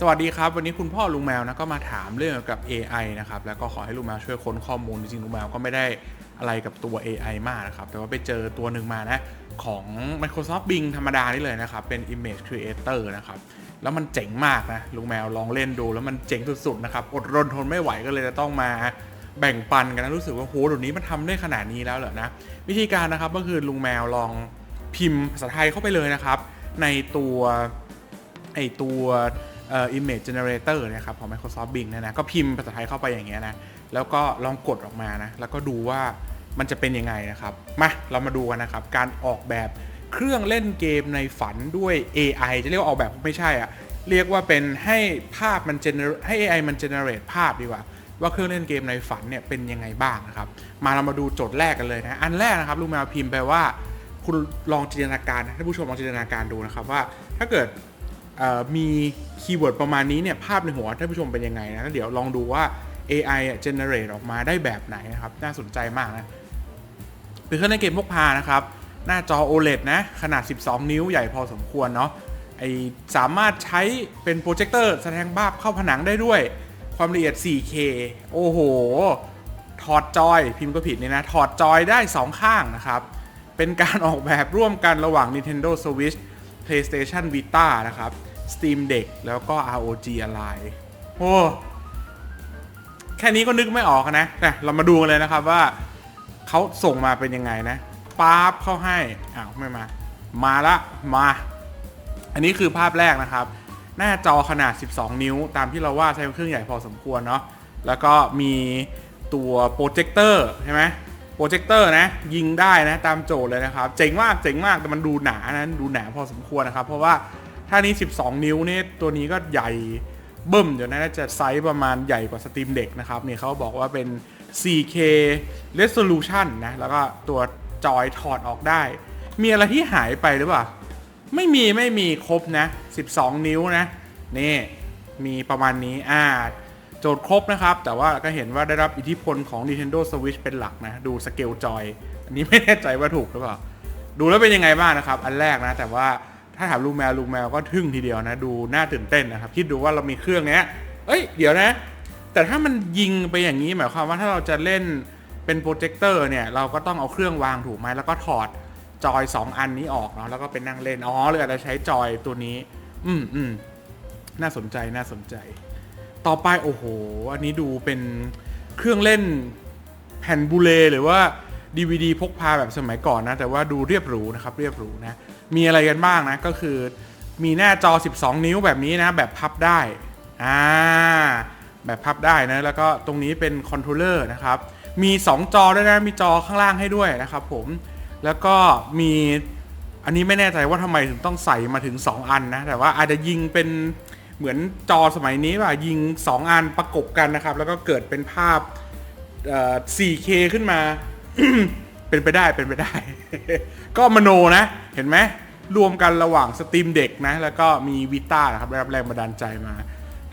สวัสดีครับ วันนี้คุณพ่อลุงแมวนะก็มาถามเรื่องเกี่ยวกับ AI นะครับแล้วก็ขอให้ลุงแมวช่วยค้นข้อมูลจริงๆลุงแมวก็ไม่ได้อะไรกับตัว AI มากนะครับ แต่ว่าไปเจอตัวหนึ่งมานะของ Microsoft Bing ธรรมดานี่เลยนะครับ เป็น Image Creator นะครับ แล้วมันเจ๋งมากนะ ลุงแมวลองเล่นดูแล้วมันเจ๋งสุดๆนะครับ อดรนทนไม่ไหวก็เลยจะต้องมาแบ่งปันกันนะรู้สึกว่าโหเดี๋ยวนี้มันทำได้ขนาดนี้แล้วเหรอนะ วิธีการนะครับก็คือลุงแมวลองพิมพ์ภาษาไทยเข้าไปเลยนะครับ ในตัวไอตัว เอ่อ image generator นะครับของ Microsoft Bing เนี่ยนะก็พิมพ์ภาษาไทยเข้าไปอย่างเงี้ยนะแล้วก็ลองกดออกมานะแล้วก็ดูว่ามันจะเป็นยังไงนะครับ มาเรามาดูกันนะครับ การออกแบบเครื่องเล่นเกมในฝันด้วย AI จะเรียกว่าออกแบบไม่ใช่อะเรียกว่าเป็นให้ภาพมัน generate ให้ AI มัน generate ภาพดีกว่า ว่าเครื่องเล่นเกมในฝันเนี่ยเป็นยังไงบ้างนะครับ มาเรามาดูโจทย์แรกกันเลยนะอันแรกนะครับลุงแมวพิมพ์ไปว่า คุณลองจินตนาการนะท่านผู้ชมลองจินตนาการดูนะครับว่า ถ้าเกิด มีคีย์เวิร์ดประมาณนี้เนี่ยภาพในหัวท่านผู้ชมเป็นยังไงนะเดี๋ยวลองดูว่า AI อะ generate ออกมาได้แบบไหนนะครับ น่าสนใจมากนะเป็นเครื่องเล่นเกมพกพานะครับ หน้าจอ OLED นะ ขนาด 12 นิ้วใหญ่พอสมควรเนาะไอสามารถใช้เป็นโปรเจคเตอร์แสดงภาพเข้าผนังได้ด้วย ความละเอียด 4K โอ้โห ถอดจอย พิมพ์ก็ผิดเนี่ยนะ ถอดจอยได้ 2 ข้างนะครับ เป็นการออกแบบร่วมกันระหว่าง Nintendo Switch PlayStation Vita นะครับ Steam Deck แล้วก็ ROG Ally โอ้แค่นี้ก็นึกไม่ออกนะนะเรามาดูกันเลยนะครับว่าเขาส่งมาเป็นยังไงนะป๊าบเข้าให้อ้าวไม่มา มาละมา อันนี้คือภาพแรกนะครับ หน้าจอขนาด 12 นิ้ว ตามที่เราว่าใช้เครื่องใหญ่พอสมควรเนาะแล้วก็มีตัวโปรเจคเตอร์ใช่ไหมโปรเจคเตอร์นะ ยิงได้นะ ตามโจทย์เลยนะครับ เจ๋งมากเจ๋งมากแต่มันดูหนานะดูหนาพอสมควรนะครับ เพราะว่า ถ้านี้ 12 นิ้วนี่ตัวนี้ก็ใหญ่เบิ่มเดี๋ยวนะน่าจะไซส์ประมาณใหญ่กว่าสตรีมเด็กนะครับเนี่ยเขาบอกว่าเป็น 4K resolution นะ แล้วก็ตัวจอยถอดออกได้ มีอะไรที่หายไปหรือเปล่า ไม่มีไม่มีครบนะ 12 นิ้วนะ นี่ มีประมาณนี้อ่าโจทย์ครบนะครับ แต่ว่าก็เห็นว่าได้รับอิทธิพลของ Nintendo Switch เป็นหลักนะ ดูสเกลจอย อันนี้ไม่แน่ใจว่าถูกหรือเปล่า ดูแล้วเป็นยังไงบ้างนะครับ อันแรกนะ แต่ว่า ถ้าถามลุงแมวลุงแมวก็ทึ่งทีเดียวนะ ดูน่าตื่นเต้นนะครับ คิดดูว่าเรามีเครื่องเนี้ย เอ้ย เดี๋ยวนะ แต่ถ้ามันยิงไปอย่างนี้หมายความว่าถ้าเราจะเล่นเป็นโปรเจคเตอร์เนี่ย เราก็ต้องเอาเครื่องวางถูกไหมแล้วก็ถอดจอย 2 อันนี้ออกเนาะแล้วก็เป็นนั่งเล่น อ๋อเลยอาจจะใช้จอยตัวนี้ อืมอืมน่าสนใจน่าสนใจ ต่อไปโอ้โห อันนี้ดูเป็นเครื่องเล่นแผ่นบูเลหรือว่า DVD พกพาแบบสมัยก่อนนะ แต่ว่าดูเรียบหรูนะครับ เรียบหรูนะ มีอะไรกันบ้างนะ ก็คือมีหน้าจอ 12 นิ้วแบบนี้นะ แบบพับได้อ่าแบบพับได้นะ แล้วก็ตรงนี้เป็นคอนโทรลเลอร์นะครับ มี 2 จอด้วยนะ มีจอข้างล่างให้ด้วยนะครับผม แล้วก็มีอันนี้ไม่แน่ใจว่าทำไมถึงต้องใส่มาถึง 2 อันนะ แต่ว่าอาจจะยิงเป็นเหมือนจอสมัยนี้ว่ายิง 2 อันประกบกันนะครับ แล้วก็เกิดเป็นภาพ 4K ขึ้นมา เป็นไปได้เป็นไปได้ ก็มโนนะ เห็นไหมรวมกันระหว่างสตรีมเด็กนะ แล้วก็มีวิต้านะครับได้รับแรงบันดาลใจมา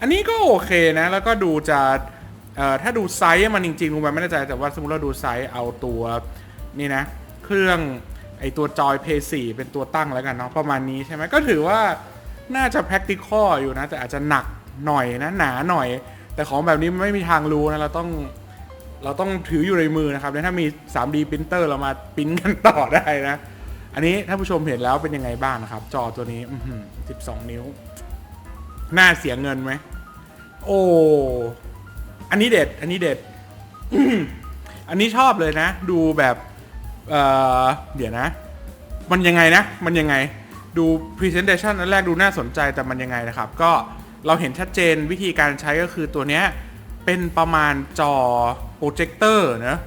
อันนี้ก็โอเคนะ แล้วก็ดูจะถ้าดูไซส์มันจริงๆลุงไปไม่แน่ใจแต่ว่าสมมติเราดูไซส์เอาตัวนี่นะ เครื่องไอตัวจอยเพย์สเป็นตัวตั้งแล้วกันเนาะประมาณนี้ใช่ไหมก็ถือว่าน่าจะ practical อยู่นะ แต่อาจจะหนักหน่อยนะ หนาหน่อย แต่ของแบบนี้ไม่มีทางรู้นะ เราต้อง เราต้องถืออยู่ในมือนะครับ แล้วถ้ามี 3D printer เรามาปริ้นกันต่อได้นะ อันนี้ถ้าผู้ชมเห็นแล้วเป็นยังไงบ้างนะครับ จอตัวนี้อื้อหือ12นิ้ว น่าเสียเงินไหม โอ้ อันนี้เด็ด อันนี้เด็ด อันนี้ชอบเลยนะ ดูแบบเอ่อเดี๋ยวนะ มันยังไงนะ มันยังไง ดู Presentation อันแรกดูน่าสนใจแต่มันยังไงนะครับ ก็เราเห็นชัดเจนวิธีการใช้ก็คือตัวเนี้ยเป็นประมาณจอโปรเจคเตอร์นะ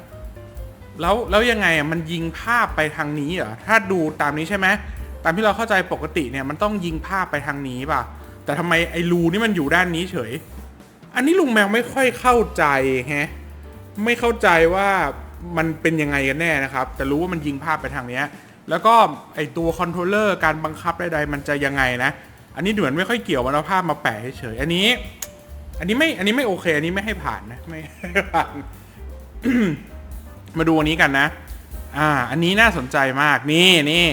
แล้วแล้วยังไงอะมันยิงภาพไปทางนี้เหรอถ้าดูตามนี้ใช่ไหมตามที่เราเข้าใจปกติเนี่ยมันต้องยิงภาพไปทางนี้ป่ะ แต่ทำไมไอ้รูนี่มันอยู่ด้านนี้เฉย อันนี้ลุงแมวไม่ค่อยเข้าใจแฮะไม่เข้าใจว่ามันเป็นยังไงกันแน่นะครับ แต่รู้ว่ามันยิงภาพไปทางเนี้ย แล้วก็ไอตัวคอนโทรลเลอร์การบังคับใดๆมันจะยังไงนะ อันนี้เหมือนไม่ค่อยเกี่ยวมันเอาภาพมาแปะเฉย อันนี้ อันนี้ไม่ อันนี้ไม่โอเค อันนี้ไม่ให้ผ่านนะ ไม่ให้ผ่าน มาดูอันนี้กันนะ อ่า อันนี้น่าสนใจมาก นี่นี่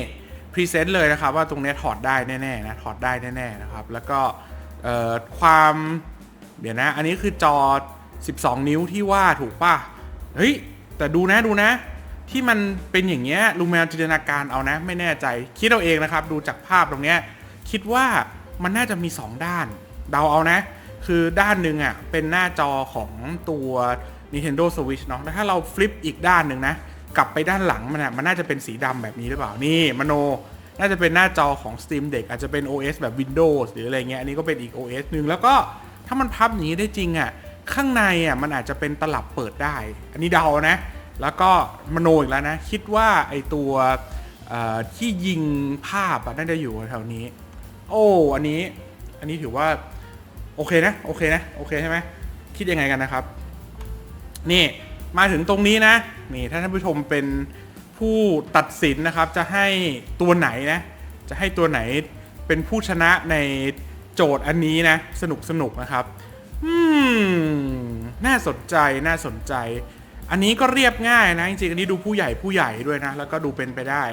พรีเซนต์เลยนะครับ ว่าตรงนี้ถอดได้แน่ๆนะ ถอดได้แน่ๆนะครับ แล้วก็เอ่อความเดี๋ยวนะ อันนี้คือจอ 12 นิ้วที่ว่าถูกป่ะ เฮ้ย แต่ดูนะดูนะ ที่มันเป็นอย่างเงี้ยลุงแมวจินตนาการเอานะ ไม่แน่ใจ คิดเอาเองนะครับ ดูจากภาพตรงเนี้ย คิดว่ามันน่าจะมี 2 ด้าน เดาเอานะ คือด้านหนึ่งอะเป็นหน้าจอของตัว Nintendo Switch เนาะแล้วถ้าเราฟลิปอีกด้านหนึ่งนะ กลับไปด้านหลังมันอะมันน่าจะเป็นสีดำแบบนี้หรือเปล่า นี่มโน น่าจะเป็นหน้าจอของ Steam Deck อาจจะเป็น OS แบบ Windows หรืออะไรเงี้ย อันนี้ก็เป็นอีก OS หนึ่งแล้วก็ถ้ามันพับอย่างนี้ได้จริงอะ ข้างในอะมันอาจจะเป็นตลับเปิดได้ อันนี้เดานะ แล้วก็มโนอีกแล้วนะ คิดว่าไอตัวที่ยิงภาพอะน่าจะอยู่แถวนี้ โอ้ อันนี้ อันนี้ถือว่า โอเคนะ โอเคนะ โอเคใช่ไหม คิดยังไงกันนะครับ นี่มาถึงตรงนี้นะนี่ถ้าท่านผู้ชมเป็นผู้ตัดสินนะครับจะให้ตัวไหนนะจะให้ตัวไหนเป็นผู้ชนะในโจทย์อันนี้นะ สนุกสนุกนะครับอืมน่าสนใจน่าสนใจ อันนี้ก็เรียบง่ายนะจริงๆอันนี้ดูผู้ใหญ่ผู้ใหญ่ด้วยนะ แล้วก็ดูเป็นไปได้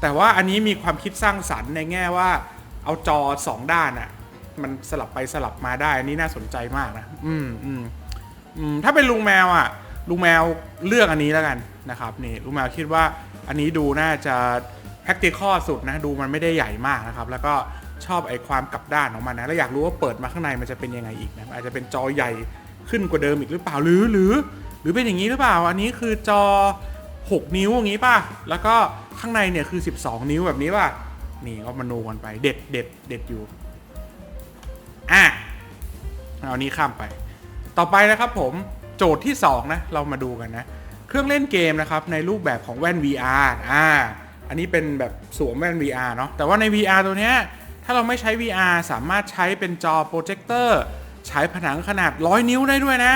แต่ว่าอันนี้มีความคิดสร้างสรรค์ในแง่ว่า เอาจอสองด้านอะมันสลับไปสลับมาได้อันนี้น่าสนใจมากนะ อืมอืม อืมถ้าเป็นลุงแมวอะลุงแมวเลือกอันนี้แล้วกันนะครับนี่ลุงแมวคิดว่าอันนี้ดูน่าจะ practical สุดนะดูมันไม่ได้ใหญ่มากนะครับ แล้วก็ชอบไอ้ความกลับด้านของมันนะแล้วอยากรู้ว่าเปิดมาข้างในมันจะเป็นยังไงอีกนะอาจจะเป็นจอใหญ่ขึ้นกว่าเดิมอีกหรือเปล่าหรือหรือ หรือเป็นอย่างนี้หรือเปล่า อันนี้คือจอ 6 นิ้วอย่างนี้ป่ะแล้วก็ข้างในเนี่ยคือ 12 นิ้วแบบนี้ป่ะนี่ก็มาโนกันไปเด็ดเด็ดเด็ดอยู่อะเอานนี้ข้ามไป ต่อไปนะครับผมโจทย์ที่ 2 นะ เรามาดูกันนะ เครื่องเล่นเกมนะครับ ในรูปแบบของแว่น VR อ่าอันนี้เป็นแบบสวมแว่น VR เนาะแต่ว่าใน VR ตัวเนี้ยถ้าเราไม่ใช้ VR สามารถใช้เป็นจอโปรเจคเตอร์ใช้ผนังขนาด 100 นิ้วได้ด้วยนะ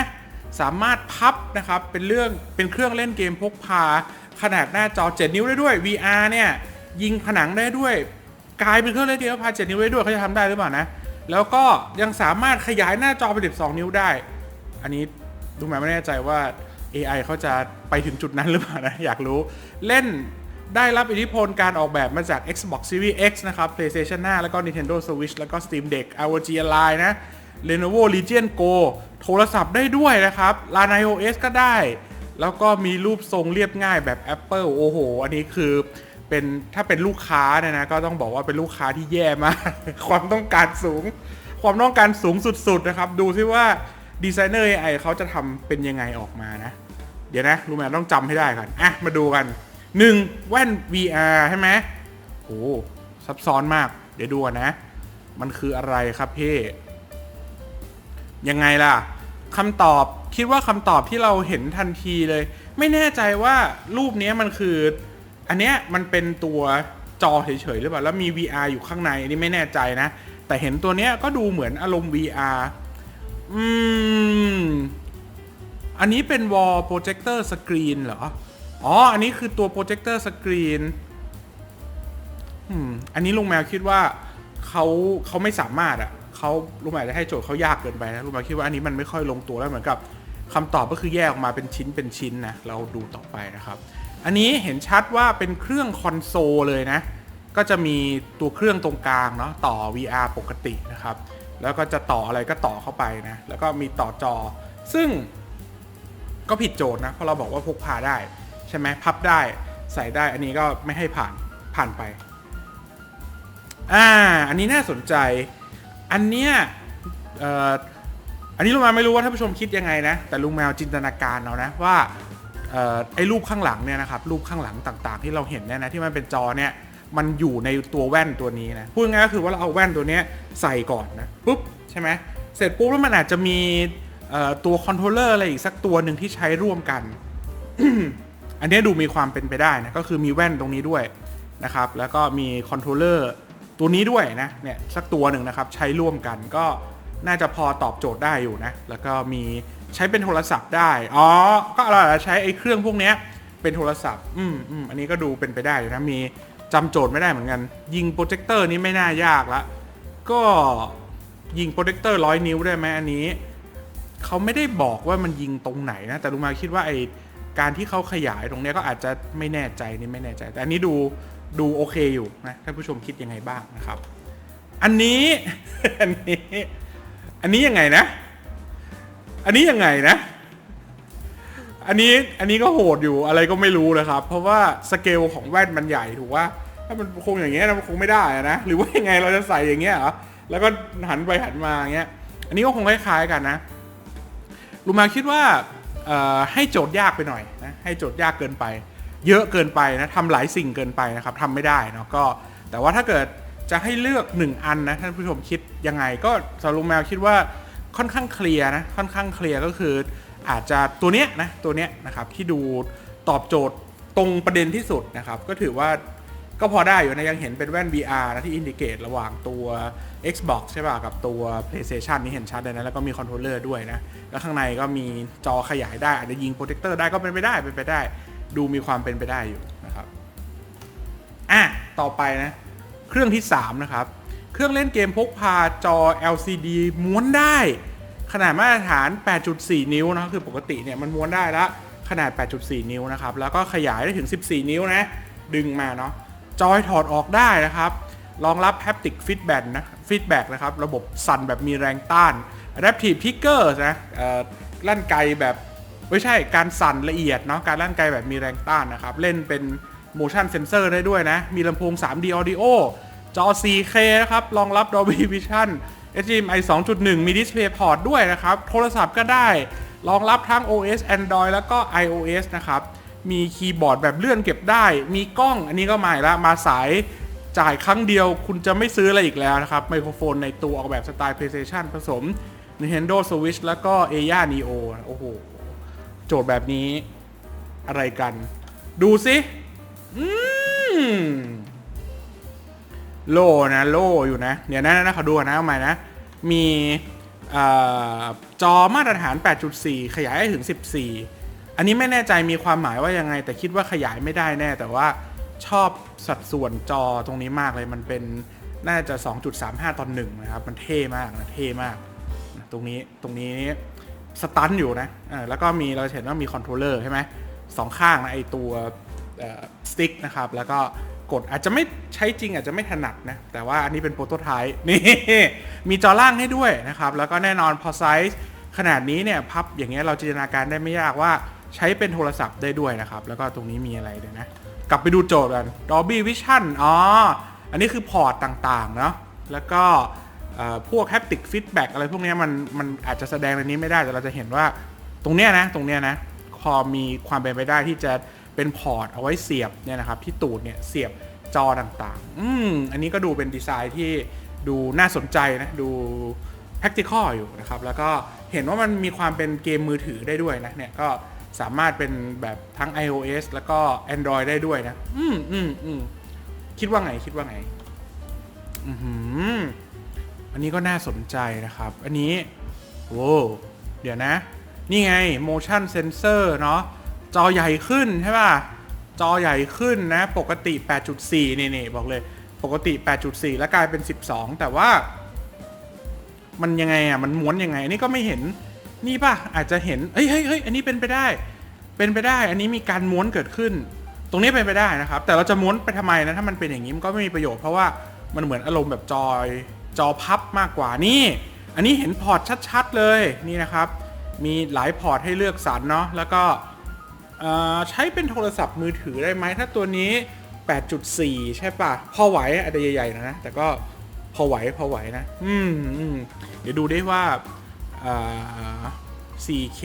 สามารถพับนะครับเป็นเรื่องเป็นเครื่องเล่นเกมพกพา ขนาดหน้าจอ 7 นิ้วได้ด้วย VR เนี่ยยิงผนังได้ด้วย กลายเป็นเครื่องเล่นเกมพกพา 7 นิ้วได้ด้วยเขาจะทำได้หรือเปล่านะแล้วก็ยังสามารถขยายหน้าจอเป็น12 นิ้วได้ อันนี้ดูมาไม่แน่ใจว่า AI เขาจะไปถึงจุดนั้นหรือเปล่านะ อยากรู้ เล่นได้รับอิทธิพลการออกแบบมาจาก Xbox Series X นะครับ PlayStation 5 แล้วก็ Nintendo Switch แล้วก็ Steam Deck ROG Ally นะ Lenovo Legion Go โทรศัพท์ได้ด้วยนะครับลาน iOS ก็ได้ แล้วก็มีรูปทรงเรียบง่ายแบบ Apple โอ้โห อันนี้คือเป็นถ้าเป็นลูกค้าเนี่ยนะก็ต้องบอกว่าเป็นลูกค้าที่แย่มาก ความต้องการสูง ความต้องการสูงสุดๆนะครับ ดูซิว่า ดีไซเนอร์ AI เขาจะทำเป็นยังไงออกมานะ เดี๋ยวนะรู้ไหมต้องจำให้ได้กันอะมาดูกัน 1. แว่น VR ใช่ไหมโอ้ซับซ้อนมาก เดี๋ยวดูนะ มันคืออะไรครับพี่ยังไงล่ะคำตอบคิดว่าคำตอบที่เราเห็นทันทีเลย ไม่แน่ใจว่ารูปนี้มันคือ อันเนี้ยมันเป็นตัวจอเฉยๆหรือเปล่าแล้วมี VR อยู่ข้างในอันนี้ไม่แน่ใจนะ แต่เห็นตัวเนี้ยก็ดูเหมือนอารมณ์ VR อืม อันนี้เป็น wall projector screen เหรอ อ๋อ อันนี้คือตัว projector screen อืม อันนี้ลุงแมวคิดว่าเขาเขาไม่สามารถอะเขาลุงแมวจะให้โจทย์เขายากเกินไปนะลุงแมวคิดว่าอันนี้มันไม่ค่อยลงตัวแล้วเหมือนกับคำตอบก็คือแยกออกมาเป็นชิ้นเป็นชิ้นนะ เราดูต่อไปนะครับ อันนี้เห็นชัดว่าเป็นเครื่องคอนโซลเลยนะ ก็จะมีตัวเครื่องตรงกลางเนาะต่อ VR ปกตินะครับ แล้วก็จะต่ออะไรก็ต่อเข้าไปนะ แล้วก็มีต่อจอ ซึ่งก็ผิดโจทย์นะ เพราะเราบอกว่าพกพาได้ ใช่ไหมพับได้ใส่ได้อันนี้ก็ไม่ให้ผ่านผ่านไป อ่า อันนี้น่าสนใจ อันเนี้ยเอ่ออันนี้ลุงแมวไม่รู้ว่าท่านผู้ชมคิดยังไงนะ แต่ลุงแมวจินตนาการเอานะว่าเอ่อไอ้รูปข้างหลังเนี่ยนะครับรูปข้างหลังต่างๆ ที่เราเห็นเนี่ยนะที่มันเป็นจอเนี่ย มันอยู่ในตัวแว่นตัวนี้นะพูดง่ายก็คือว่าเราเอาแว่นตัวนี้ใส่ก่อนนะปุ๊บใช่ไหมเสร็จปุ๊บแล้วมันอาจจะมีตัวคอนโทรลเลอร์อะไรอีกสักตัวหนึ่งที่ใช้ร่วมกัน อันนี้ดูมีความเป็นไปได้นะก็คือมีแว่นตรงนี้ด้วยนะครับ แล้วก็มีคอนโทรลเลอร์ตัวนี้ด้วยนะเนี่ยสักตัวหนึ่งนะครับใช้ร่วมกันก็น่าจะพอตอบโจทย์ได้อยู่นะ แล้วก็มีใช้เป็นโทรศัพท์ได้ อ๋อ ก็เราใช้ไอ้เครื่องพวกนี้เป็นโทรศัพท์ อืมอืมอันนี้ก็ดูเป็นไปได้อยู่นะ มี จำโจทย์ไม่ได้เหมือนกัน ยิงโปรเจคเตอร์นี้ไม่น่ายากละ ก็ยิงโปรเจคเตอร์ร้อยนิ้วได้ไหมอันนี้ เขาไม่ได้บอกว่ามันยิงตรงไหนนะ แต่ลุงมาคิดว่าไอการที่เขาขยายตรงนี้ก็อาจจะไม่แน่ใจนี่ไม่แน่ใจ แต่อันนี้ดูดูโอเคอยู่นะท่านผู้ชมคิดยังไงบ้างนะครับ อันนี้อันนี้ อันนี้ยังไงนะ อันนี้ยังไงนะอันนี้อันนี้ก็โหดอยู่อะไรก็ไม่รู้นะครับ เพราะว่าสเกลของแว่นมันใหญ่ถูกว่า ถ้ามันคงอย่างเงี้ยนะมันคงไม่ได้นะหรือว่ายังไงเราจะใส่อย่างเงี้ยเหรอแล้วก็หันไปหันมาอย่างเงี้ย อันนี้ก็คงคล้ายๆกันนะลูมาคิดว่าให้โจทย์ยากไปหน่อยนะให้โจทย์ยากเกินไป เยอะเกินไปนะทำหลายสิ่งเกินไปนะครับทำไม่ได้เนาะก็แต่ว่าถ้าเกิดจะให้เลือกหนึ่งอันนะท่านผู้ชมคิดยังไงก็สำหรับลุงแมวคิดว่าค่อนข้างเคลียร์นะค่อนข้างเคลียร์ก็คืออาจจะตัวเนี้ยนะตัวเนี้ยนะครับที่ดูตอบโจทย์ตรงประเด็นที่สุดนะครับ ก็ถือว่า ก็พอได้อยู่นะ ยังเห็นเป็นแว่น VR นะที่อินดิเกตระหว่างตัว Xbox ใช่ป่ะ กับตัว PlayStation นี่เห็นชัดเลยนะ แล้วก็มีคอนโทรลเลอร์ด้วยนะ แล้วข้างในก็มีจอขยายได้ อาจจะยิงโปรเจคเตอร์ได้ก็เป็นไปได้เป็นไปได้ ดูมีความเป็นไปได้อยู่นะครับอะต่อไปนะ เครื่องที่ 3 นะครับ เครื่องเล่นเกมพกพาจอ LCD ม้วนได้ ขนาดมาตรฐาน 8.4 นิ้วนะคือปกติเนี่ยมันม้วนได้ล้วขนาด 8.4 นิ้วนะครับแล้วก็ขยายได้ถึง 14 นิ้วนะดึงมาเนาะ จอยถอดออกได้นะครับรองรับ haptic feedback นะ feedback นะครับ ระบบสั่นแบบมีแรงต้าน adaptive trigger นะเอ่อลั่นไกแบบไม่ใช่การสั่นละเอียดเนาะการลั่นไกแบบมีแรงต้านนะครับ เล่นเป็น motion sensor ได้ด้วยนะ มีลำโพง 3D audio จอ 4K นะครับ รองรับ Dolby Vision HDMI 2.1 มี Display Port ด้วยนะครับ โทรศัพท์ก็ได้ รองรับทั้ง OS Android แล้วก็ iOS นะครับ มีคีย์บอร์ดแบบเลื่อนเก็บได้ มีกล้องอันนี้ก็ใหม่ละมาสายจ่ายครั้งเดียวคุณจะไม่ซื้ออะไรอีกแล้วนะครับ ไมโครโฟนในตัวออกแบบสไตล์ PlayStation ผสม Nintendo Switch แล้วก็ Aya Neo โอ้โห โจทย์แบบนี้อะไรกัน ดูสิอืมโลนะโลอยู่นะ เดี๋ยวนะนะขอดูนะเอาใหม่นะ มีอจอมาตรฐาน 8.4 ขยายได้ถึง 14 อันนี้ไม่แน่ใจมีความหมายว่ายังไง แต่คิดว่าขยายไม่ได้แน่ แต่ว่าชอบสัดส่วนจอตรงนี้มากเลยมันเป็นน่าจะ 2.35ต่อ1นะครับ มันเท่มากนะเท่มาก ตรงนี้ตรงนี้สตันอยู่นะแล้วก็มีเราเห็นว่ามีคอนโทรลเลอร์ใช่ไหมสองข้างนะไอตัวสติ๊กนะครับ แล้วก็กดอาจจะไม่ใช้จริงอาจจะไม่ถนัดนะ แต่ว่าอันนี้เป็นโปรโตไทป์นี่ มีจอล่างให้ด้วยนะครับ แล้วก็แน่นอนพอไซส์ขนาดนี้เนี่ย พับอย่างเงี้ยเราจินตนาการได้ไม่ยากว่า ใช้เป็นโทรศัพท์ได้ด้วยนะครับ แล้วก็ตรงนี้มีอะไรเดี๋ยวนะ กลับไปดูโจทย์กัน Dolby Vision อ๋อ อันนี้คือพอร์ตต่างๆ เนาะแล้วก็พวก haptic feedback อะไรพวกนี้มันมันอาจจะแสดงในนี้ไม่ได้ แต่เราจะเห็นว่าตรงเนี้ยนะ ตรงเนี้ยนะพอมีความเป็นไปได้ที่จะเป็นพอร์ตเอาไว้เสียบเนี่ยนะครับที่ตูดเนี่ยเสียบจอต่างๆ อืม อันนี้ก็ดูเป็นดีไซน์ที่ดูน่าสนใจนะ ดู practical อยู่นะครับ แล้วก็เห็นว่ามันมีความเป็นเกมมือถือได้ด้วยนะ เนี่ยก็ สามารถเป็นแบบทั้ง iOS แล้วก็ Android ได้ด้วยนะ อืมอืมอืมคิดว่าไงคิดว่าไง อือหืออันนี้ก็น่าสนใจนะครับ อันนี้โว้วเดี๋ยวนะ นี่ไง motion sensor เนาะจอใหญ่ขึ้นใช่ป่ะ จอใหญ่ขึ้นนะ ปกติ 8.4 นี่นี่บอกเลย ปกติ 8.4 แล้วกลายเป็น 12 แต่ว่า มันยังไงอะ มันม้วนยังไง อันนี้ก็ไม่เห็น นี่ป่ะอาจจะเห็นเฮ้ยเฮ้ยเฮ้ยอันนี้เป็นไปได้ เป็นไปได้ อันนี้มีการม้วนเกิดขึ้น ตรงนี้เป็นไปได้นะครับ แต่เราจะม้วนไปทำไมนะถ้ามันเป็นอย่างนี้มันก็ไม่มีประโยชน์เพราะว่ามันเหมือนอารมณ์แบบจอยจอพับมากกว่านี่ อันนี้เห็นพอร์ตชัด ๆ เลยนี่นะครับ มีหลายพอร์ตให้เลือกสรรเนาะแล้วก็ใช้เป็นโทรศัพท์มือถือได้ไหมถ้าตัวนี้ 8.4 ใช่ปะพอไหวอาจจะใหญ่ๆนะแต่ก็พอไหวพอไหวนะ อืมอืมเดี๋ยวดูได้ว่า 4K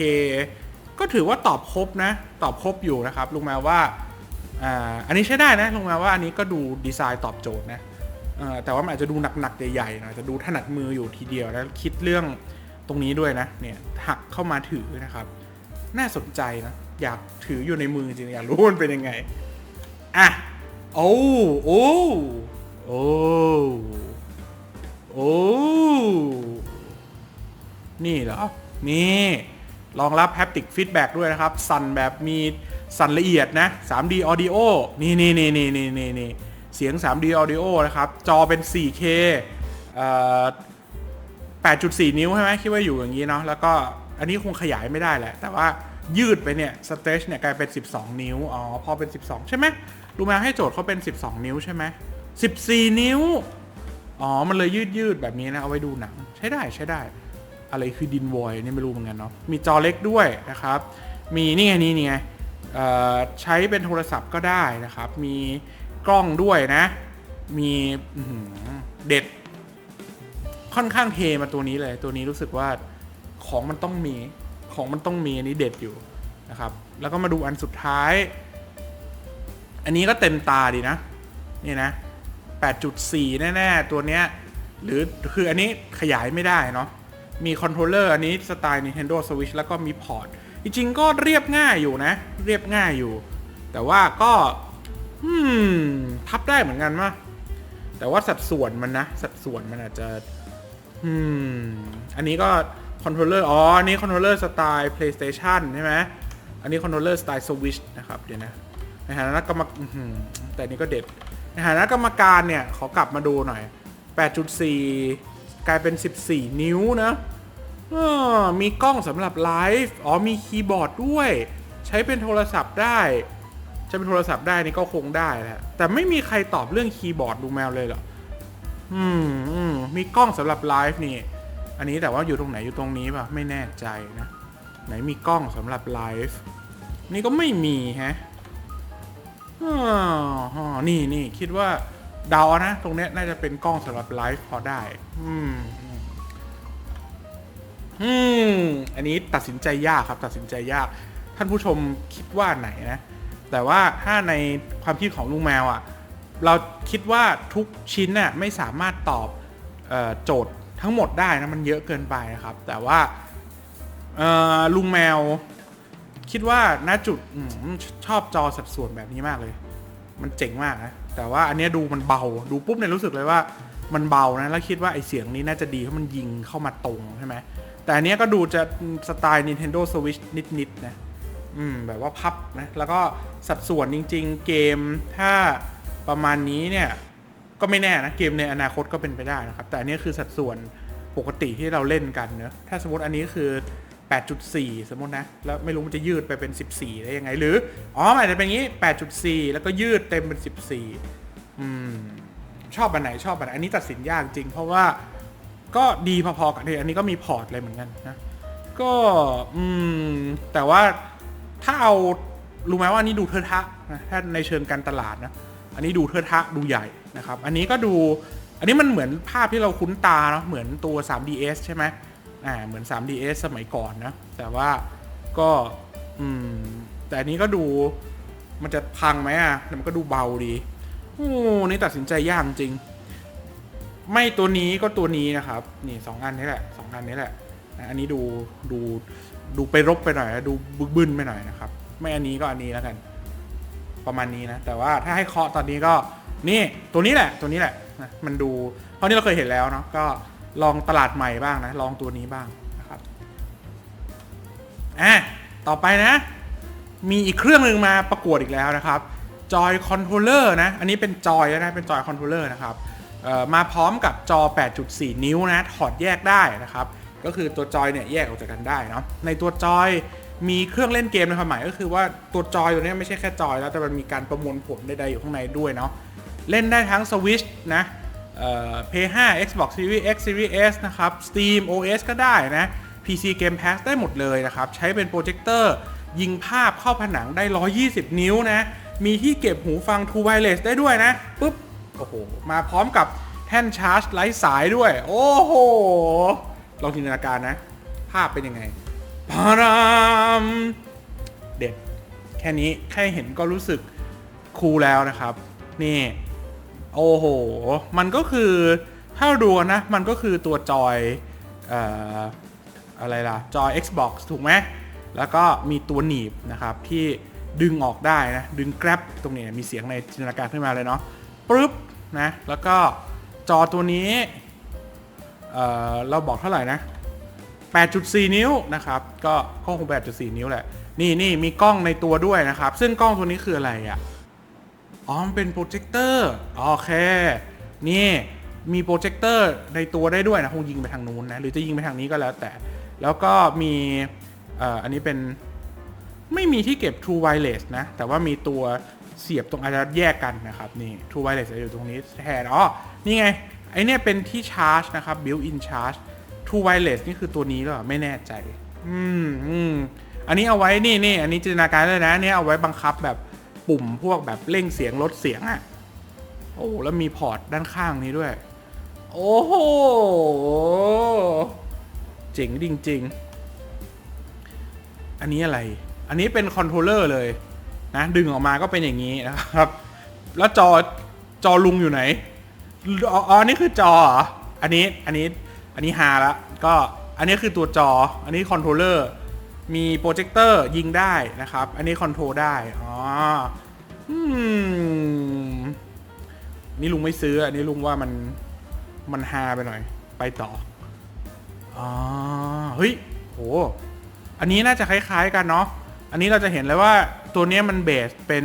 ก็ถือว่าตอบครบนะ ตอบครบอยู่นะครับ ลงมวว่าอันนี้ใช้ได้นะ ลงมวว่าอันนี้ก็ดูดีไซน์ตอบโจทย์นะแต่ว่ามันอาจจะดูหนักๆใหญ่ๆหนะจะดูถนัดมืออยู่ทีเดียวแล้วคิดเรื่องตรงนี้ด้วยนะ เนี่ยหักเข้ามาถือนะครับ น่าสนใจนะ อยากถืออยู่ในมือจริงอยากรู้มันเป็นยังไง อะ โอ้โอ้โอ้โอ้ นี่เหรอ นี่รองรับ haptic feedback ด้วยนะครับ สั่นแบบมีสั่นละเอียดนะ 3D audio นี่นี่นี่นี่นี่นี่นี่เสียง 3D audio นะครับ จอเป็น 4K เอ่อ8.4 นิ้วใช่ไหมคิดว่าอยู่อย่างนี้เนาะ แล้วก็อันนี้คงขยายไม่ได้แหละ แต่ว่ายืดไปเนี่ย stretch เนี่ยกลายเป็น 12 นิ้ว อ๋อ พอเป็น 12 ใช่ไหมรู้ไหมให้โจทย์เขาเป็น 12 นิ้วใช่ไหม14 นิ้ว อ๋อ มันเลยยืดยืดแบบนี้นะ เอาไว้ดูหนัง ใช้ได้ใช้ได้ อะไรคือดินวอยนี่ไม่รู้เหมือนกันเนาะมีจอเล็กด้วยนะครับ มีนี่ไงนี่นี่ไงใช้เป็นโทรศัพท์ก็ได้นะครับ มีกล้องด้วยนะ มีเด็ด ค่อนข้างเทมาตัวนี้เลย ตัวนี้รู้สึกว่าของมันต้องมีของมันต้องมีอันนี้เด็ดอยู่นะครับ แล้วก็มาดูอันสุดท้าย อันนี้ก็เต็มตาดีนะนี่นะ 8.4 แน่ ๆ ตัวเนี้ยหรือคืออันนี้ขยายไม่ได้เนาะ มีคอนโทรลเลอร์อันนี้สไตล์ Nintendo Switch แล้วก็มีพอร์ต จริงๆ ก็เรียบง่ายอยู่นะ เรียบง่ายอยู่ แต่ว่าก็อืมพับได้เหมือนกันมะแต่ว่าสัดส่วนมันนะ สัดส่วนมันอาจจะอืมอันนี้ก็คอนโทรลเลอร์ อ๋อ อันนี้คอนโทรลเลอร์สไตล์ PlayStation ใช่ไหม อันนี้คอนโทรลเลอร์สไตล์ Switch นะครับ เดี๋ยวนะ ในฐานะกรรมแต่นนี้ก็เด็ด ในฐานะกรรมการเนี่ย ขอกลับมาดูหน่อย 8.4 กลายเป็น 14 นิ้วนะมีกล้องสำหรับไลฟ์อ๋อมีคีย์บอร์ดด้วย ใช้เป็นโทรศัพท์ได้ใช้เป็นโทรศัพท์ได้นี่ก็คงได้แหละแต่ไม่มีใครตอบเรื่องคีย์บอร์ดดูแมวเลยเหรออืมอืมมีกล้องสำหรับไลฟ์นี่ อันนี้แต่ว่าอยู่ตรงไหนอยู่ตรงนี้ป่ะไม่แน่ใจนะ ไหนมีกล้องสำหรับไลฟ์นี่ก็ไม่มีแฮะอ๋อนี่นี่คิดว่า เดานะ ตรงเนี้ยน่าจะเป็นกล้องสำหรับไลฟ์พอได้ อืมอืมอันนี้ตัดสินใจยากครับ ตัดสินใจยาก ท่านผู้ชมคิดว่าไหนนะ แต่ว่าถ้าในความคิดของลุงแมวอะ่ะ เราคิดว่าทุกชิ้นน่ะไม่สามารถตอบออโจทย์ทั้งหมดได้นะมันเยอะเกินไปนะครับ แต่ว่าลุงแมว คิดว่าณจุดอชอบจอสัดส่วนแบบนี้มากเลย มันเจ๋งมากนะ แต่ว่าอันนี้ดูมันเบาดูปุ๊บเนี่ยรู้สึกเลยว่ามันเบานะแล้วคิดว่าไอเสียงนี้น่าจะดีเพราะมันยิงเข้ามาตรงใช่ไหมแต่อันนี้ก็ดูจะสไตล์ Nintendo Switch นิดๆนะอืมแบบว่าพับนะแล้วก็สัดส่วนจริง ๆ เกมถ้าประมาณนี้เนี่ยก็ไม่แน่นะเกมในอนาคตก็เป็นไปได้นะครับ แต่อันนี้คือสัดส่วนปกติที่เราเล่นกันเนอะถ้าสมมติอันนี้คือ 8.4 สมมตินะ แล้วไม่รู้มันจะยืดไปเป็น 14 ได้ยังไง หรือ อ๋ออาจจะเป็นงี้ 8.4 แล้วก็ยืดเต็มเป็น 14 อืมชอบอันไหนชอบอันไหนอันนี้ตัดสินยากจริง เพราะว่าก็ดีพอๆกันเลยอันนี้ก็มีพอร์ตอะไรเหมือนกันนะก็อืมแต่ว่าถ้าเอารู้ไหมว่าอันนี้ดูเทอะทะนะถ้าในเชิงการตลาดนะอันนี้ดูเทอะทะดูใหญ่นะครับ อันนี้ก็ดูอันนี้มันเหมือนภาพที่เราคุ้นตาเนาะเหมือนตัว 3ds ใช่ไหมอ่าเหมือน 3ds สมัยก่อนนะแต่ว่าก็อืมแต่อันนี้ก็ดูมันจะพังไหมอะแต่มันก็ดูเบาดี โอ้นี่ตัดสินใจยากจริง ไม่ตัวนี้ก็ตัวนี้นะครับ นี่สองอันนี้แหละสองอันนี้แหละ อันนี้ดูดูดูไปรบไปหน่อยดูบึกบึนไปหน่อยนะครับ ไม่อันนี้ก็อันนี้แล้วกัน ประมาณนี้นะ แต่ว่าถ้าให้เคาะตอนนี้ก็ นี่ตัวนี้แหละ ตัวนี้แหละนะมันดู เพราะนี่เราเคยเห็นแล้วเนาะก็ลองตลาดใหม่บ้างนะ ลองตัวนี้บ้างนะครับอะต่อไปนะ มีอีกเครื่องหนึ่งมาประกวดอีกแล้วนะครับ จอยคอนโทรลเลอร์นะ อันนี้เป็นจอยนะ เป็นจอยคอนโทรลเลอร์นะครับมาพร้อมกับจอ 8.4 นิ้วนะ ถอดแยกได้นะครับ ก็คือตัวจอยเนี่ยแยกออกจากกันได้เนาะ ในตัวจอยมีเครื่องเล่นเกมในความหมายก็คือว่าตัวจอยตัวนี้ไม่ใช่แค่จอยแล้วแต่มันมีการประมวลผลใดๆอยู่ข้างในด้วยเนาะ เล่นได้ทั้ง Switch นะเอ่อ PS5 Xbox Series X Series S นะครับ Steam OS ก็ได้นะ PC Game Pass ได้หมดเลยนะครับ ใช้เป็นโปรเจคเตอร์ยิงภาพเข้าผนังได้ 120 นิ้วนะ มีที่เก็บหูฟัง True Wireless ได้ด้วยนะปุ๊บโอ้โห มาพร้อมกับแท่นชาร์จไร้สายด้วย โอ้โห ลองจินตนาการนะ ภาพเป็นยังไงพารามเด็ด แค่นี้แค่เห็นก็รู้สึกคูลแล้วนะครับ นี่ โอ้โห มันก็คือ ถ้าดูนะ มันก็คือตัวจอยออะไรล่ะ จอย Xbox ถูกไหม แล้วก็มีตัวหนีบนะครับที่ ดึงออกได้นะ ดึง grab ตรงนี้มีเสียงในจินตนาการขึ้นมาเลยเนาะปึ๊บนะ แล้วก็จอตัวนี้เเราบอกเท่าไหร่นะ 8.4 นิ้วนะครับ ก็ก็คง 8.4 นิ้วแหละ นี่นี่มีกล้องในตัวด้วยนะครับ ซึ่งกล้องตัวนี้คืออะไรอะ่ะ อ๋อ มันเป็นโปรเจคเตอร์ โอเค นี่มีโปรเจคเตอร์ในตัวได้ด้วยนะ คงยิงไปทางนู้นนะ หรือจะยิงไปทางนี้ก็แล้วแต่ แล้วก็มีอออันนี้เป็น ไม่มีที่เก็บ True Wireless นะ แต่ว่ามีตัวเสียบตรงอาจจะแยกกันนะครับนี่ True Wireless จะอยู่ตรงนี้แทนอ๋อนี่ไง ไอเนี่ยเป็นที่ชาร์จนะครับ built in charge True Wireless นี่คือตัวนี้หรือเปล่าไม่แน่ใจ อืมอืมอันนี้เอาไว้นี่นี่อันนี้จินตนาการเลยนะอันนี้เอาไว้บังคับแบบปุ่มพวกแบบเร่งเสียงลดเสียงอะ่ะโอ้แล้วมีพอร์ตด้านข้างนี้ด้วย โอ้โหเจ๋งจริง ๆ อันนี้อะไร อันนี้เป็นคอนโทรลเลอร์เลยนะดึงออกมาก็เป็นอย่างนี้นะครับ แล้วจอจอลุงอยู่ไหนอ๋ออ๋อนี่คือจอเหรออันนี้อันนี้อันนี้ฮาละก็อันนี้คือตัวจอ อันนี้คอนโทรลเลอร์มีโปรเจคเตอร์ยิงได้นะครับ อันนี้คอนโทรลได้อ๋ออมนี่ลุงไม่ซื้อ อันนี้ลุงว่ามันมันฮาไปหน่อย ไปต่ออ๋อเฮ้ยโห อันนี้น่าจะคล้าย ๆ กันเนาะ อันนี้เราจะเห็นเลยว่าตัวนี้มันเบสเป็น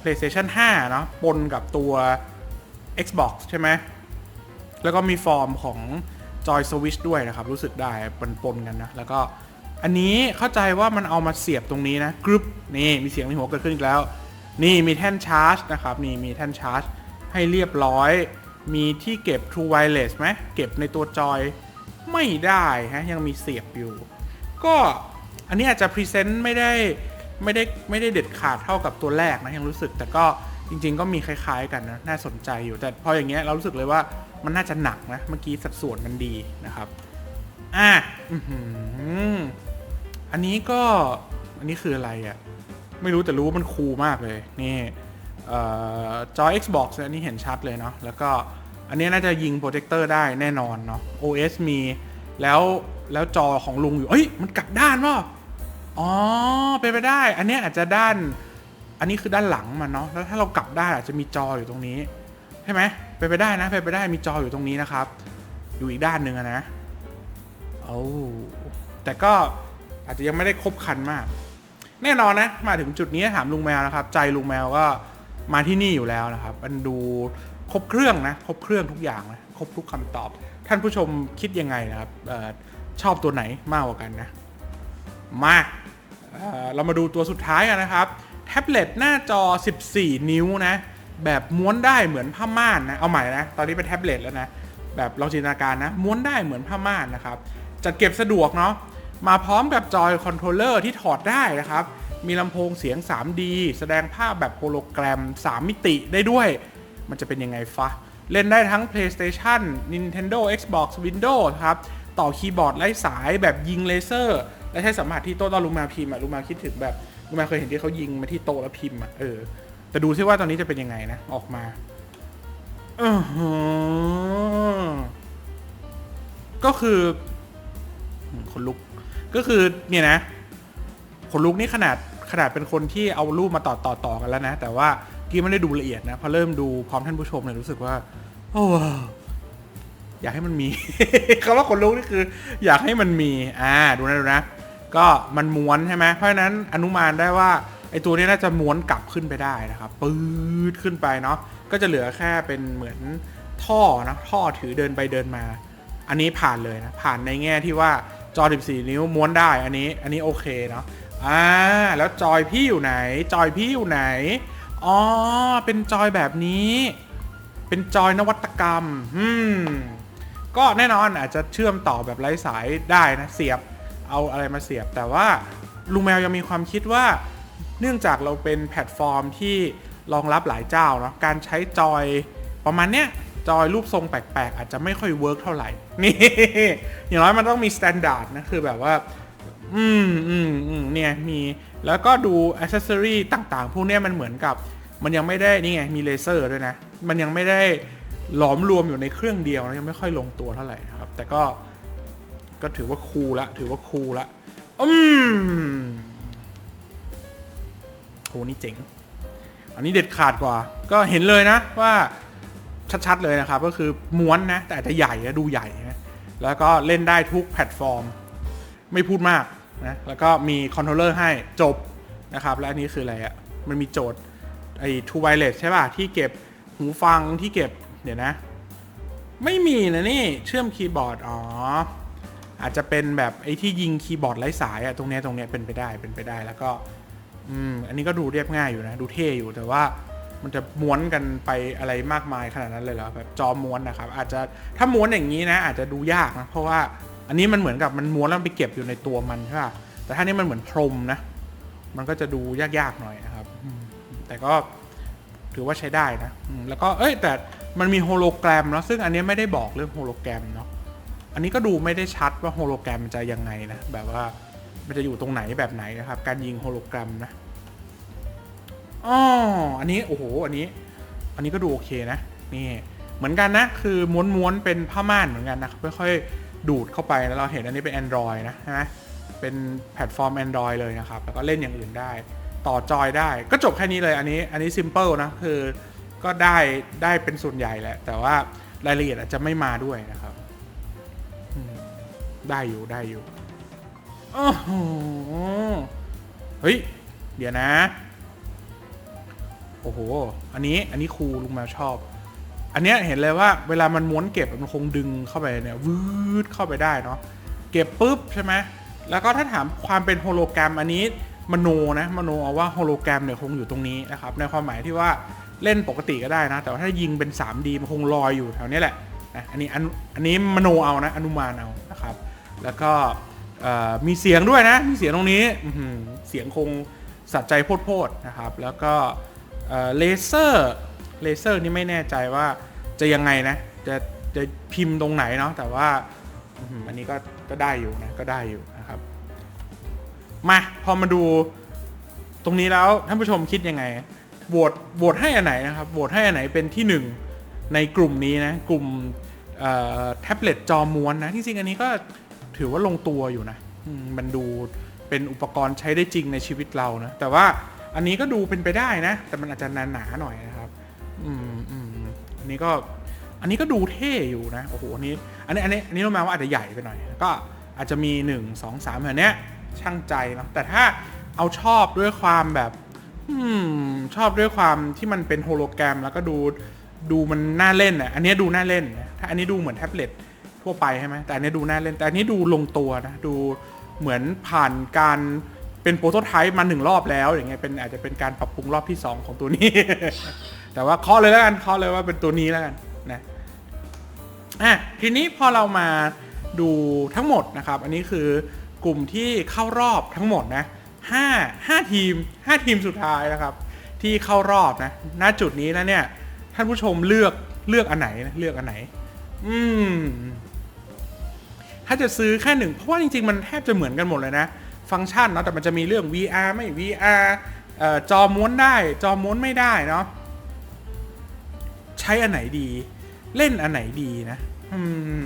PlayStation 5 เนาะปนกับตัว Xbox ใช่ไหม แล้วก็มีฟอร์มของ Joy Switch ด้วยนะครับ รู้สึกได้ปนปนกันนะ แล้วก็อันนี้เข้าใจว่ามันเอามาเสียบตรงนี้นะกรุ๊ปนี่มีเสียงในหัวเกิดขึ้นอีกแล้ว นี่มีแท่นชาร์จนะครับ นี่มีแท่นชาร์จ ให้เรียบร้อย มีที่เก็บ True Wireless ไหมเก็บในตัวจอยไม่ได้ฮะยังมีเสียบอยู่ ก็ อันนี้อาจจะพรีเซนต์ไม่ได้ไม่ได้ไม่ได้เด็ดขาดเท่ากับตัวแรกนะยังรู้สึก แต่ก็จริง ๆ ก็มีคล้าย ๆ กันนะน่าสนใจอยู่ แต่พออย่างเงี้ยเรารู้สึกเลยว่ามันน่าจะหนักนะเมื่อกี้สัดส่วนมันดีนะครับอะอื้อหืออันนี้ก็อันนี้คืออะไรอะ่ะไม่รู้แต่รู้ว่ามันคูลมากเลยนี่เอ่อจอ Xbox อันนี้เห็นชัดเลยเนาะแล้วก็อันนี้น่าจะยิงโปรเจคเตอร์ได้แน่นอนเนาะ OS มีแล้วแล้วจอของลุงอยู่ เอ้ย มันกลับด้านวะ อ๋อเป็นไปได้ อันเนี้ยอาจจะด้าน อันนี้คือด้านหลังมันเนาะแล้วถ้าเรากลับด้านอาจจะมีจออยู่ตรงนี้ใช่ไหมเป็นไปได้นะเป็นไปได้มีจออยู่ตรงนี้นะครับ อยู่อีกด้านหนึ่งอะนะโอ้แต่ก็อาจจะยังไม่ได้ครบครันมาก แน่นอนนะ มาถึงจุดนี้ถามลุงแมวนะครับ ใจลุงแมวก็มาที่นี่อยู่แล้วนะครับ มันดูครบเครื่องนะ ครบเครื่องทุกอย่างนะครบทุกคำตอบ ท่านผู้ชมคิดยังไงนะครับเออชอบตัวไหนมากกว่ากันนะ มา เอ่อเรามาดูตัวสุดท้ายกันนะครับ แท็บเล็ตหน้าจอ 14 นิ้วนะ แบบม้วนได้เหมือนผ้าม่านนะ เอาใหม่นะ ตอนนี้เป็นแท็บเล็ตแล้วนะ แบบลองจินตนาการนะ ม้วนได้เหมือนผ้าม่านนะครับ จัดเก็บสะดวกเนาะ มาพร้อมกับจอยคอนโทรลเลอร์ที่ถอดได้นะครับ มีลำโพงเสียง 3D แสดงภาพแบบโฮโลแกรม 3 มิติได้ด้วย มันจะเป็นยังไงฟะ เล่นได้ทั้ง PlayStation Nintendo Xbox Windows ครับ ต่อคีย์บอร์ดไร้สายแบบยิงเลเซอร์ และใช้สัมผัสที่โต๊ะตอนลุงมาพิมพ์อะลุงมาคิดถึงแบบลุงมาเคยเห็นที่เขายิงมาที่โต๊ะแล้วพิมพ์อะเออแต่ดูซิว่าตอนนี้จะเป็นยังไงนะ ออกมาออก็คือคนลุก ก็คือเนี่ยนะคนลุกนี่ขนาดขนาดเป็นคนที่เอารูปมาต่อต่อต่อกันแล้วนะ แต่ว่ากี้ไม่ได้ดูละเอียดนะ พอเริ่มดูพร้อมท่านผู้ชมเนี่ยรู้สึกว่า โอ้อยากให้มันมีคำว่าคนลุกนี่คือ อยากให้มันมี อ่า ดูนะดูนะ ก็มันม้วนใช่ไหมเพราะฉะนั้นอนุมานได้ว่าไอตัวนี้น่าจะม้วนกลับขึ้นไปได้นะครับปื๊ดขึ้นไปเนาะก็จะเหลือแค่เป็นเหมือนท่อนะท่อถือเดินไปเดินมา อันนี้ผ่านเลยนะผ่านในแง่ที่ว่าจอ 14 นิ้วม้วนได้อันนี้อันนี้โอเคเนาะอ่าแล้วจอยพี่อยู่ไหน จอยพี่อยู่ไหนอ๋อเป็นจอยแบบนี้ เป็นจอยนวัตกรรมอืมก็แน่นอนอาจจะเชื่อมต่อแบบไร้สายได้นะเสียบ เอาอะไรมาเสียบ แต่ว่าลุงแมวยังมีความคิดว่า เนื่องจากเราเป็นแพลตฟอร์มที่รองรับหลายเจ้าเนาะการใช้จอยประมาณเนี้ยจอยรูปทรงแปลกๆ อาจจะไม่ค่อยเวิร์กเท่าไหร่ นี่ อย่างน้อยมันต้องมีสแตนดาร์ดนะ คือแบบว่า อืมอืมอืมเนี่ย มี แล้วก็ดูอ c เซสซอรีต่างๆ พวกเนี้ยมันเหมือนกับ มันยังไม่ได้ นี่ไง มีเลเซอร์ด้วยนะ มันยังไม่ได้หลอมรวมอยู่ในเครื่องเดียวนะยังไม่ค่อยลงตัวเท่าไหร่นะครับ แต่ก็ ก็ถือว่าคูลละถือว่าคูลละอืมโหนี่เจ๋ง อันนี้เด็ดขาดกว่า ก็เห็นเลยนะว่าชัดๆเลยนะครับ ก็คือม้วนนะ แต่อาจจะใหญ่นะดูใหญ่นะแล้วก็เล่นได้ทุกแพลตฟอร์ม ไม่พูดมากนะแล้วก็มีคอนโทรลเลอร์ให้จบนะครับ และอันนี้คืออะไรอะ่ะ มันมีโจทย์ไอ้ True Wireless ใช่ป่ะ ที่เก็บหูฟังที่เก็บ เดี๋ยวนะ ไม่มีนะนี่ เชื่อมคีย์บอร์ด อ๋อ อาจจะเป็นแบบไอ้ที่ยิงคีย์บอร์ดไร้สายอะตรงเนี้ยตรงเนี้ยเป็นไปได้เป็นไปได้แล้วก็ อืมอันนี้ก็ดูเรียบง่ายอยู่นะ ดูเท่อยู่แต่ว่ามันจะม้วนกันไปอะไรมากมายขนาดนั้นเลยเหรอแบบจอม้วนนะครับ อาจจะถ้าม้วนอย่างนี้นะ อาจจะดูยากนะเพราะว่าอันนี้มันเหมือนกับมันม้วนแล้วมันไปเก็บอยู่ในตัวมันใช่ป่ะแต่ถ้านี่มันเหมือนพรมนะ มันก็จะดูยากๆหน่อยนะครับแต่ก็ถือว่าใช้ได้นะแล้วก็เอ้ยแต่มันมีโฮโลแกรมเนาะซึ่งอันนี้ไม่ได้บอกเรื่องโฮโลแกรมเนาะ อันนี้ก็ดูไม่ได้ชัดว่าโฮโลแกรมมันจะยังไงนะ แบบว่ามันจะอยู่ตรงไหนแบบไหนนะครับ การยิงโฮโลแกรมนะอ๋ออันนี้โอ้โหอันนี้ อันนี้ก็ดูโอเคนะ นี่เหมือนกันนะ คือม้วนๆเป็นผ้าม่านเหมือนกันนะครับค่อยๆดูดเข้าไปแล้วเราเห็นอันนี้เป็น Android นะใช่ไหมเป็นแพลตฟอร์ม Android เลยนะครับ แล้วก็เล่นอย่างอื่นได้ ต่อจอยได้ก็จบแค่นี้เลยอันนี้อันนี้ simple นะ คือก็ได้ได้เป็นส่วนใหญ่แหละ แต่ว่ารายละเอียดอาจจะไม่มาด้วยนะครับ ได้อยู่ได้อยู่โอ้โหเฮ้ย เดี๋ยวนะ โอ้โห อันนี้อันนี้ครูลุงแมวชอบ อันเนี้ยเห็นเลยว่าเวลามันม้วนเก็บมันคงดึงเข้าไปเนี่ยวืดเข้าไปได้เนาะเก็บปุ๊บใช่ไหมแล้วก็ถ้าถามความเป็นโฮโลแกรมอันนี้มโนนะมโนเอาว่าโฮโลแกรมเนี่ยคงอยู่ตรงนี้นะครับ ในความหมายที่ว่าเล่นปกติก็ได้นะ แต่ว่าถ้ายิงเป็น 3D มันคงลอยอยู่แถวนี้แหละนะอันนี้อันอันนี้มโนเอานะอนุมานเอานะครับ แล้วก็มีเสียงด้วยนะ มีเสียงตรงนี้เสียงคงสัใจโพดๆนะครับ แล้วก็เลเซอร์เลเซอร์นี่ไม่แน่ใจว่าจะยังไงนะ จะจะพิมพ์ตรงไหนเนาะแต่ว่าอันนี้ก็ก็ได้อยู่นะก็ได้อยู่นะครับ มาพอมาดูตรงนี้แล้วท่านผู้ชมคิดยังไงโหวตโหวตให้อันไหนนะครับโหวตให้อันไหนเป็นที่หนึ่งในกลุ่มนี้นะ กลุ่มแท็บเล็ตจอม้วนนะที่จริงอันนี้ก็ ถือว่าลงตัวอยู่นะมันดูเป็นอุปกรณ์ใช้ได้จริงในชีวิตเรานะ แต่ว่าอันนี้ก็ดูเป็นไปได้นะ แต่มันอาจจะหนาหน่อยนะครับ อืมอืมอันนี้ก็ อันนี้ก็ดูเท่อยู่นะ โอ้โห อันนี้ อันนี้ อันนี้ อันนี้รู้มาว่าอาจจะใหญ่ไปหน่อย ก็อาจจะมี 1 2 3แบบเนี้ย ช่างใจเนาะ แต่ถ้าเอาชอบด้วยความแบบ อืม ชอบด้วยความที่มันเป็นโฮโลแกรม แล้วก็ดู ดูมันน่าเล่นอะ อันนี้ดูน่าเล่นนะถ้าอันนี้ดูเหมือนแท็บเล็ต ทั่วไปใช่ไหมแต่อันนี้ดูน่าเล่นแต่อันนี้ดูลงตัวนะดูเหมือนผ่านการเป็นโปรโตไทป์มาหนึ่งรอบแล้วอย่างเงี้ยเป็นอาจจะเป็นการปรับปรุงรอบที่ 2 ของตัวนี้ แต่ว่าเคาะเลยแล้วกันเคาะเลยว่าเป็นตัวนี้แล้วกันนะอะทีนี้พอเรามาดูทั้งหมดนะครับ อันนี้คือกลุ่มที่เข้ารอบทั้งหมดนะห้าห้าทีมห้าทีมสุดท้ายนะครับ ที่เข้ารอบนะณจุดนี้แล้วเนี่ยท่านผู้ชมเลือกเลือกอันไหนนะเลือกอันไหน อืม ถ้าจะซื้อแค่หนึ่งเพราะว่าจริงๆ มันแทบจะเหมือนกันหมดเลยนะ ฟังก์ชันเนาะแต่มันจะมีเรื่อง VR ไม่ VR จอม้วนได้จอม้วนไม่ได้เนาะใช้อันไหนดี เล่นอันไหนดีนะอืม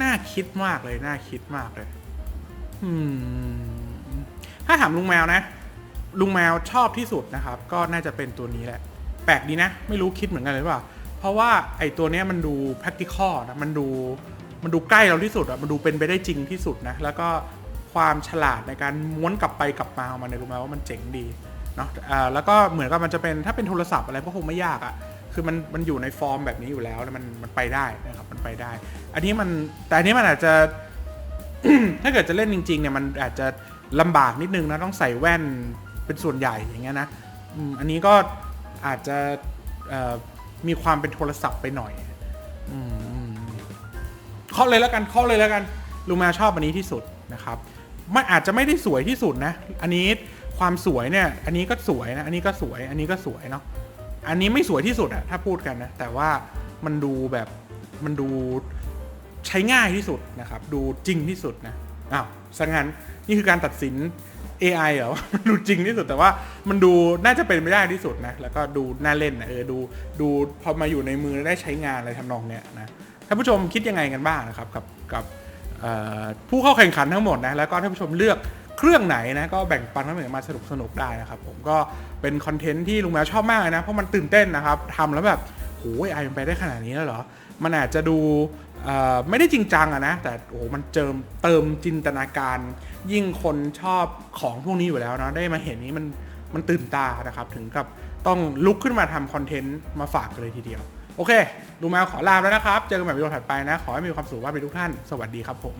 น่าคิดมากเลยน่าคิดมากเลยอืมถ้าถามลุงแมวนะ ลุงแมวชอบที่สุดนะครับ ก็น่าจะเป็นตัวนี้แหละ แปลกดีนะ ไม่รู้คิดเหมือนกันเลยหรือเปล่า เพราะว่าไอ้ตัวเนี้ยมันดู practical นะมันดู มันดูใกล้เราที่สุดอะมันดูเป็นไปได้จริงที่สุดนะ แล้วก็ความฉลาดในการม้วนกลับไปกลับมาของมันเนี่ยรู้ไหมว่ามันเจ๋งดีเนาะแล้วก็เหมือนกับมันจะเป็นถ้าเป็นโทรศัพท์อะไรก็คงไม่ยากอะคือมันมันอยู่ในฟอร์มแบบนี้อยู่แล้วแล้วมันมันไปได้นะครับมันไปได้ อันนี้มันแต่อันนี้มันอาจจะถ้าเกิดจะเล่นจริงๆเนี่ยมันอาจจะลำบากนิดนึงนะต้องใส่แว่นเป็นส่วนใหญ่อย่างเงี้ยนะอันนี้ก็อาจจะมีความเป็นโทรศัพท์ไปหน่อยอม เคาะเลยแล้วกันเคาะเลยแล้วกันลุงแมวชอบอันนี้ที่สุดนะครับมันอาจจะไม่ได้สวยที่สุดนะ อันนี้ความสวยเนี่ย อันนี้ก็สวยนะ อันนี้ก็สวย อันนี้ก็สวยเนาะ อันนี้ไม่สวยที่สุดอะถ้าพูดกันนะ แต่ว่ามันดูแบบมันดูใช้ง่ายที่สุดนะครับ ดูจริงที่สุดนะ อ้าวสังงั้นนี่คือการตัดสิน AI เหรอมันดูจริงที่สุด แต่ว่ามันดูน่าจะเป็นไม่ได้ที่สุดนะ แล้วก็ดูน่าเล่นนะเออ ดูดูพอมาอยู่ในมือแล้วได้ใช้งานอะไรทำนองเนี้ยนะ ท่านผู้ชมคิดยังไงกันบ้างนะครับกับกับผู้เข้าแข่งขันทั้งหมดนะแล้วก็ท่านผู้ชมเลือกเครื่องไหนนะก็แบ่งปันกันมาสนุกสนุกได้นะครับผมก็เป็นคอนเทนต์ที่ลุงแมวชอบมากเลยนะเพราะมันตื่นเต้นนะครับทำแล้วแบบโหไอมันไปได้ขนาดนี้แล้วเหรอ มันอาจจะดูไม่ได้จริงจังอะนะ แต่โอ้มันเจิมเติมจินตนาการ ยิ่งคนชอบของพวกนี้อยู่แล้วเนาะได้มาเห็นนี้มันมันตื่นตานะครับ ถึงกับต้องลุกขึ้นมาทำคอนเทนต์มาฝากกันเลยทีเดียว โอเค ดูแมวขอลาแล้วนะครับ เจอกันใหม่วิดีโอถัดไปนะ ขอให้มีความสุขว่าไปทุกท่าน สวัสดีครับผม